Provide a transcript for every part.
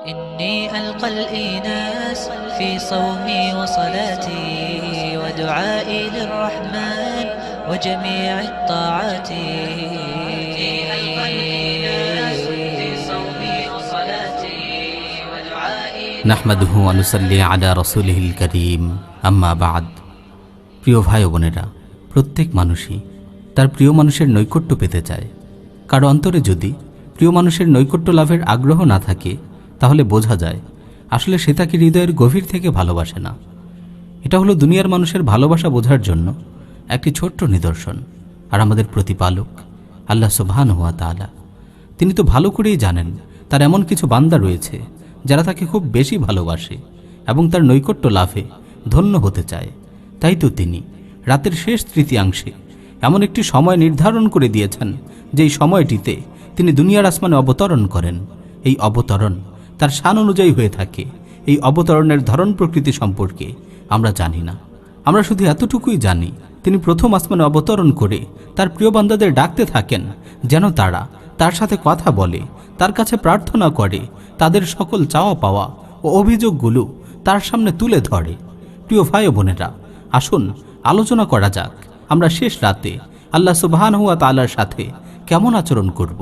إني ألقى الإيناس في صومي وصلاتي ودعائي للرحمن وجميع الطاعات إني ألقى الإيناس في صومي وصلاتي ودعائي নাহমাদুহু আনুসাল্লি আলা রসুলহিল করিম আম্মা বাদ প্রিয় ভাই ও বোনেরা প্রত্যেক মানুষই তার প্রিয় মানুষের নৈকট্য পেতে চায় কারো অন্তরে যদি প্রিয় মানুষের নৈকট্য লাভের আগ্রহ না থাকে তাহলে বোঝা যায়, আসলে সে তাকে হৃদয়ের গভীর থেকে ভালোবাসে না। এটা হলো দুনিয়ার মানুষের ভালোবাসা বোঝার জন্য একটি ছোট্ট নিদর্শন আর আমাদের প্রতিপালক, আল্লাহ সোভান হুয়া তাআলা। তিনি তো ভালো করেই জানেন, তার এমন কিছু বান্দা রয়েছে যারা তাকে খুব বেশি ভালোবাসে এবং তার নৈকট্য লাভে ধন্য হতে চায়। তাই তো তিনি রাতের শেষ তৃতীয়াংশে এমন একটি সময় নির্ধারণ করে দিয়েছেন, যেই সময়টিতে তিনি দুনিয়ার আসমানে অবতরণ করেন। এই অবতরণ তার শান অনুযায়ী হয়ে থাকে। এই অবতরণের ধরন প্রকৃতি সম্পর্কে আমরা জানি না। আমরা শুধু এতটুকুই জানি, তিনি প্রথম আসমানে অবতরণ করে তার প্রিয় বান্দাদের ডাকতে থাকেন, যেন তারা তার সাথে কথা বলে, তার কাছে প্রার্থনা করে, তাদের সকল চাওয়া পাওয়া ও অভিযোগগুলো তার সামনে তুলে ধরে। প্রিয় ভাই বোনেরা, আসুন আলোচনা করা যাক। আমরা শেষ রাতে আল্লাহ সুবহান হুয়া তালার সাথে কেমন আচরণ করব?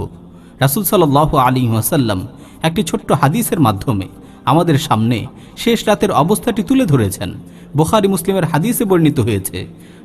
রাসুল সাল্লাহ আলী ওয়াসাল্লাম একটি ছোট্ট হাদিসের মাধ্যমে আমাদের সামনে শেষ রাতের অবস্থাটি তুলে ধরেছেন বুখারি মুসলিমের হাদিসে বর্ণিত হয়েছে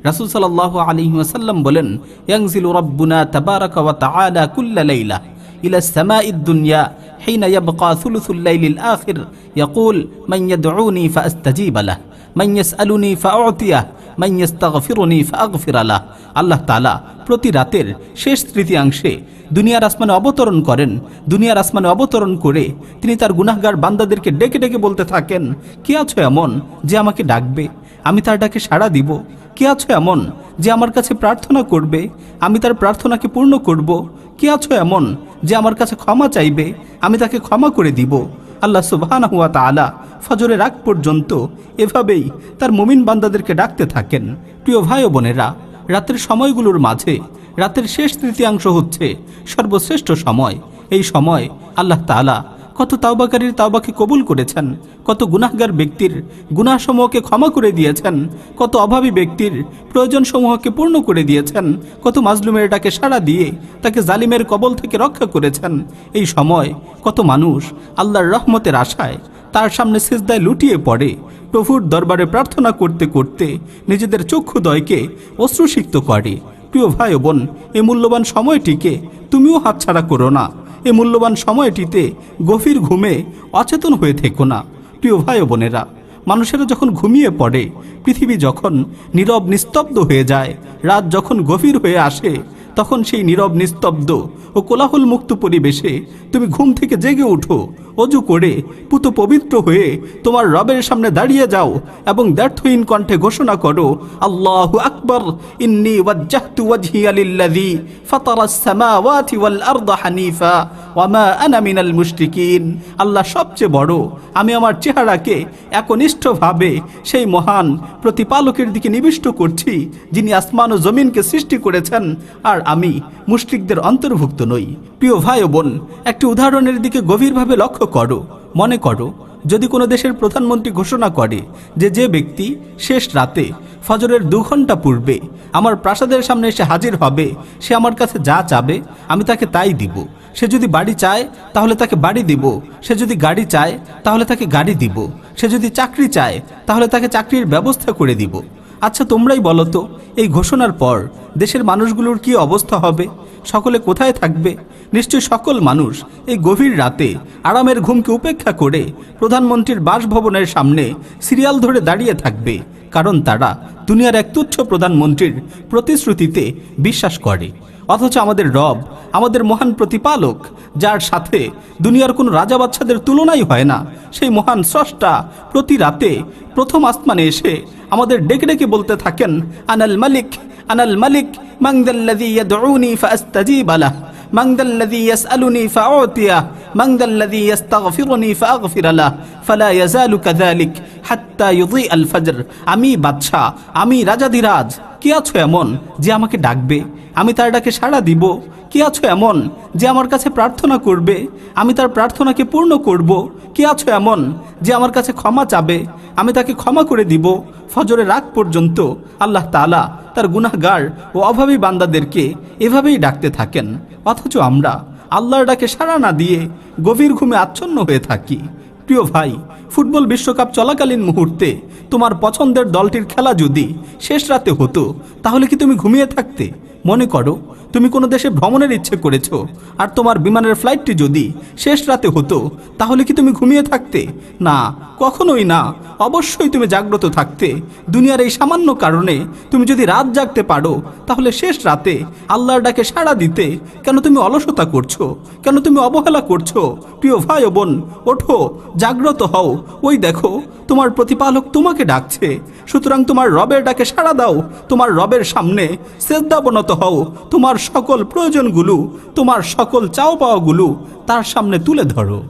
রাসুল সাল্লাহ আলী ওয়াসাল্লাম বলেন ইয়াংজিল রব্বুনা তাবারাকা ওয়া তাআলা কুল্লা লাইলা إلى السماء الدنيا حين يبقى ثلث الليل الآخر يقول من يدعوني فأستجيب له من يسألني فأعطيه من يستغفرني فأغفر له আল্লাহ তালা প্রতি রাতের শেষ তৃতীয়াংশে দুনিয়ার আসমানে অবতরণ করেন। দুনিয়ার আসমানে অবতরণ করে তিনি তার গুনাহগার বান্দাদেরকে ডেকে ডেকে বলতে থাকেন, কে আছো এমন যে আমাকে ডাকবে? আমি তার ডাকে সাড়া দিব। কে আছো এমন যে আমার কাছে প্রার্থনা করবে? আমি তার প্রার্থনাকে পূর্ণ করব। কে আছো এমন যে আমার কাছে ক্ষমা চাইবে? আমি তাকে ক্ষমা করে দিব। আল্লাহ সুবহানাহু হুয়া তাআলা ফজরের আগ পর্যন্ত এভাবেই তার মুমিন বান্দাদেরকে ডাকতে থাকেন। প্রিয় ভাই বোনেরা রাতের সময়গুলোর মাঝে রাতের শেষ তৃতীয়াংশ হচ্ছে সর্বশ্রেষ্ঠ সময়। এই সময় আল্লাহ তাআলা কত তাওবাকারীর তাওবাকে কবুল করেছেন, কত গুনাহগার ব্যক্তির গুনাহসমূহকে ক্ষমা করে দিয়েছেন, কত অভাবী ব্যক্তির প্রয়োজনসমূহকে পূর্ণ করে দিয়েছেন, কত মাজলুমের ডাকে সাড়া দিয়ে তাকে জালিমের কবল থেকে রক্ষা করেছেন। এই সময় কত মানুষ আল্লাহর রহমতের আশায় তার সামনে সিজদায় লুটিয়ে পড়ে। প্রভুর দরবারে প্রার্থনা করতে করতে নিজেদের চক্ষুদয়কে অশ্রুসিক্ত করে। প্রিয় ভাই বোন এই মূল্যবান সময়টিকে তুমিও হাতছাড়া করো না। এ মূল্যবান সময়টিতে গভীর ঘুমে অচেতন হয়ে থেকো না। প্রিয় ভাই বোনেরা, মানুষেরা যখন ঘুমিয়ে পড়ে, পৃথিবী যখন নীরব নিস্তব্ধ হয়ে যায়, রাত যখন গভীর হয়ে আসে তখন সেই নীরব নিস্তব্ধ ও কোলাহল মুক্ত পরিবেশে তুমি ঘুম থেকে জেগে উঠো, অজু করে, পুত পবিত্র হয়ে তোমার রবের সামনে দাঁড়িয়ে যাও এবং ব্যর্থহীন কণ্ঠে ঘোষণা করো, আল্লাহ আকবর, ইন্নি ওয়াজ্জাহতু ওয়াজহি আলিল্লাযী ফাতারাস সামাওয়াতি ওয়াল আরদা হানিফা। আল্লাহ সবচেয়ে বড়। আমি আমার চেহারাকে একনিষ্ঠভাবে সেই মহান প্রতিপালকের দিকে নিবিষ্ট করছি, যিনি আসমান ও জমিনকে সৃষ্টি করেছেন, আর আমি মুশরিকদের অন্তর্ভুক্ত নই। প্রিয় ভাই বোন, একটি উদাহরণের দিকে গভীরভাবে লক্ষ্য করো। মনে করো, যদি কোনো দেশের প্রধানমন্ত্রী ঘোষণা করে যে যে ব্যক্তি শেষ রাতে ফজরের দু ঘণ্টা পূর্বে আমার প্রাসাদের সামনে এসে হাজির হবে, সে আমার কাছে যা চাবে, আমি তাকে তাই দিব। সে যদি বাড়ি চায়, তাহলে তাকে বাড়ি দিব। সে যদি গাড়ি চায়, তাহলে তাকে গাড়ি দিব। সে যদি চাকরি চায়, তাহলে তাকে চাকরির ব্যবস্থা করে দিব। আচ্ছা তোমরাই বলো তো, এই ঘোষণার পর দেশের মানুষগুলোর কি অবস্থা হবে? সকলে কোথায় থাকবে? নিশ্চয় সকল মানুষ এই গভীর রাতে আরামের ঘুমকে উপেক্ষা করে প্রধানমন্ত্রীর বাসভবনের সামনে সিরিয়াল ধরে দাঁড়িয়ে থাকবে। কারণ তারা দুনিয়ার এক তুচ্ছ প্রধানমন্ত্রীর প্রতিশ্রুতিতে বিশ্বাস করে অথচ আমাদের রব আমাদের মহান প্রতিপালক যার সাথে দুনিয়ার কোনো রাজা বাচ্চাদের তুলনাই হয় না সেই মহান স্রষ্টা প্রতি রাতে প্রথম আসমানে এসে আমাদের ডেকে ডেকে বলতে থাকেন আনাল মালিক আনাল মালিক মাংদাল্লাযী ইয়াদউনি ফাআস্তাজিব লাহ من ذا الذي يسألني فأعطيه من ذا الذي يستغفرني فأغفر له فلا يزال كذلك আমি বাদশাহ, আমি রাজাধিরাজ। কে আছো এমন যে আমাকে ডাকবে? আমি তার ডাকে সাড়া দিব। কে আছো এমন যে আমার কাছে প্রার্থনা করবে? আমি তার প্রার্থনাকে পূর্ণ করব। কে আছো এমন যে আমার কাছে ক্ষমা চাবে? আমি তাকে ক্ষমা করে দিব। ফজরে রাগ পর্যন্ত আল্লাহ তালা তার গুনাগার ও অভাবী বান্দাদেরকে এভাবেই ডাকতে থাকেন। অথচ আমরা আল্লাহর ডাকে সাড়া না দিয়ে গভীর ঘুমে আচ্ছন্ন হয়ে থাকি। প্রিয় ভাই, ফুটবল বিশ্বকাপ চলাকালীন মুহূর্তে তোমার পছন্দের দলটির খেলা যদি শেষ রাতে হতো, তাহলে কি তুমি ঘুমিয়ে থাকতে? মনে করো, তুমি কোনো দেশে ভ্রমণের ইচ্ছে করেছ আর তোমার বিমানের ফ্লাইটটি যদি শেষ রাতে হতো, তাহলে কি তুমি ঘুমিয়ে থাকতে? না, কখনোই না। অবশ্যই তুমি জাগ্রত থাকতে। দুনিয়ার এই সামান্য কারণে তুমি যদি রাত জাগতে পারো, তাহলে শেষ রাতে আল্লাহর ডাকে সাড়া দিতে কেন তুমি অলসতা করছ? কেন তুমি অবহেলা করছ? প্রিয় ভাই ও বোন, ওঠো জাগ্রত হও। ওই দেখো, তোমার প্রতিপালক তোমাকে ডাকছে। সুতরাং তোমার রবের ডাকে সাড়া দাও। তোমার রবের সামনে শ্রদ্ধাবনত হও। তোমার সকল প্রয়োজনগুলো, তোমার সকল চাও পাওয়াগুলো তার সামনে তুলে ধরো।